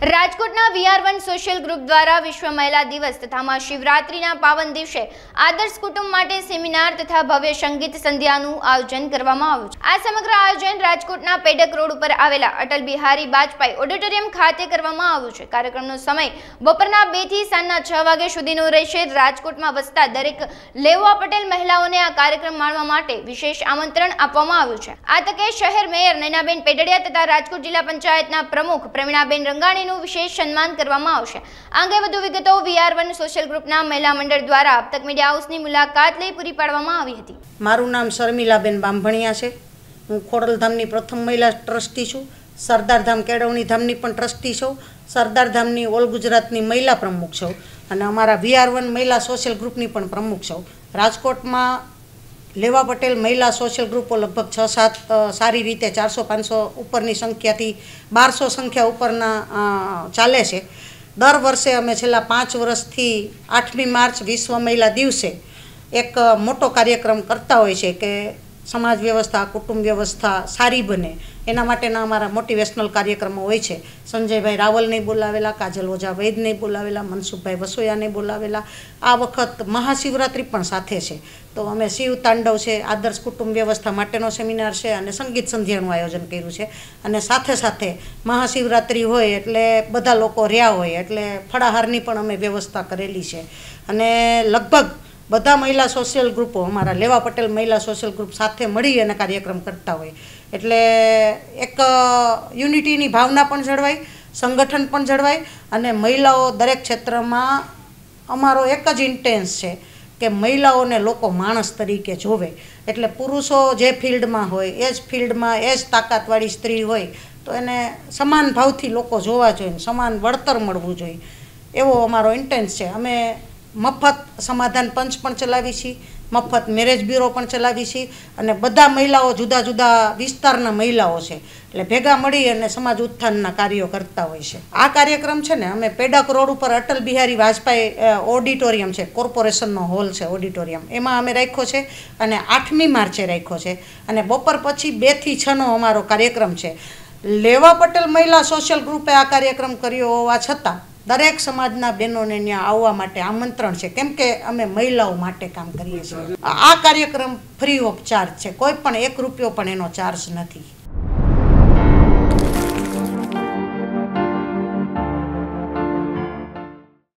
રાજકોટના VR one social group દ્વારા વિશ્વ મહિલા દિવસ તથા શિવરાત્રિના પાવન દિવસે આદર્શ કુટુંબ માટે સેમિનાર તથા ભવ્ય સંગીત સંધ્યાનું આયોજન કરવામાં આવ્યું છે. આ સમગ્ર આયોજન રાજકોટના પેડક રોડ ઉપર આવેલા અટલ બિહારી વાજપેયી ઓડિટોરિયમ ખાતે કરવામાં આવ્યું છે. કાર્યક્રમનો સમય બપોરના બેથી સાંજના છ વાગ્યા સુધીનો રહેશે. રાજકોટમાં વસતા દરેક લેવા પટેલ મહિલાઓને આ કાર્યક્રમ માણવા માટે વિશેષ આમંત્રણ આપવામાં આવ્યું છે. આ તકે શહેર મેયર નૈનાબેન પેડડિયા તથા રાજકોટ જિલ્લા પંચાયતના પ્રમુખ પ્રવીણાબેન રંગાણીનું વિશેષ સન્માન કરવામાં આવશે. આ વધુ વિગતો વીઆર વન સોશિયલ ગ્રુપના મહિલા મંડળ દ્વારા આપતક મીડિયા હાઉસની મુલાકાત લઈ પૂરી પાડવામાં આવી હતી. મારું નામ શર્મિલાબેન બાંભણિયા છે. હું ખોડલધામની પ્રથમ મહિલા ટ્રસ્ટી છું. સરદારધામ કેળવણી ધામની પણ ટ્રસ્ટી છું. સરદારધામની ઓલ ગુજરાતની મહિલા પ્રમુખ છું. અને અમારા વીઆર વન મહિલા સોશિયલ ગ્રુપની પણ પ્રમુખ છું. રાજકોટમાં લેવા પટેલ મહિલા સોશિયલ ગ્રુપો લગભગ છ, સાત સારી રીતે ચારસો, પાંચસો ઉપરની સંખ્યાથી બારસો સંખ્યા ઉપરના ચાલે છે. દર વર્ષે અમે છેલ્લા પાંચ વર્ષથી આઠમી માર્ચ વિશ્વ મહિલા દિવસે એક મોટો કાર્યક્રમ કરતા હોય છે કે સમાજ વ્યવસ્થા, કુટુંબ વ્યવસ્થા સારી બને. એના માટેના અમારા મોટિવેશનલ કાર્યક્રમો હોય છે. સંજયભાઈ રાવલને બોલાવેલા, કાજલ ઓઝા વૈદને બોલાવેલા, મનસુખભાઈ વસોયાને બોલાવેલા. આ વખત મહાશિવરાત્રિ પણ સાથે છે. તો અમે શિવ તાંડવ છે, આદર્શ કુટુંબ વ્યવસ્થા માટેનો સેમિનાર છે અને સંગીત સંધ્યાનું આયોજન કર્યું છે. અને સાથે સાથે મહાશિવરાત્રિ હોય એટલે બધા લોકો રહ્યા હોય એટલે ફળાહારની પણ અમે વ્યવસ્થા કરેલી છે. અને લગભગ બધા મહિલા સોશિયલ ગ્રુપો અમારા લેવા પટેલ મહિલા સોશિયલ ગ્રુપ સાથે મળી અને કાર્યક્રમ કરતા હોય. એટલે એક યુનિટીની ભાવના પણ જળવાય, સંગઠન પણ જળવાય અને મહિલાઓ દરેક ક્ષેત્રમાં અમારો એક જ ઇન્ટેન્સ છે કે મહિલાઓને લોકો માણસ તરીકે જોવે. એટલે પુરુષો જે ફિલ્ડમાં હોય, એ જ ફિલ્ડમાં, એ જ તાકાતવાળી સ્ત્રી હોય, તો એને સમાન ભાવથી લોકો જોવા જોઈએ સમાન વળતર મળવું જોઈએ. એવો અમારો ઇન્ટેન્સ છે. અમે મફત સમાધાન પંચ પણ ચલાવી છીએ મફત મેરેજ બ્યુરો પણ ચલાવી છીએ અને બધા મહિલાઓ જુદા જુદા વિસ્તારના મહિલાઓ છે. એટલે ભેગા મળી અને સમાજ ઉત્થાનના કાર્યો કરતા હોય છે. આ કાર્યક્રમ છે ને, અમે પેડક રોડ ઉપર અટલ બિહારી વાજપેયી ઓડિટોરિયમ છે, કોર્પોરેશનનો હોલ છે, ઓડિટોરિયમ. એમાં અમે રાખ્યો છે અને આઠમી માર્ચે રાખ્યો છે. અને બપોર પછી બેથી છનો અમારો કાર્યક્રમ છે. લેવા પટેલ મહિલા સોશિયલ ગ્રુપે આ કાર્યક્રમ કર્યો હોવા છતાં દરેક સમાજના બહેનોને ત્યાં આવવા માટે આમંત્રણ છે. કેમ કે અમે મહિલાઓ માટે કામ કરીએ છીએ. આ કાર્યક્રમ ફ્રી ઓફ ચાર્જ છે. કોઈ પણ એક રૂપિયો પણ એનો ચાર્જ નથી.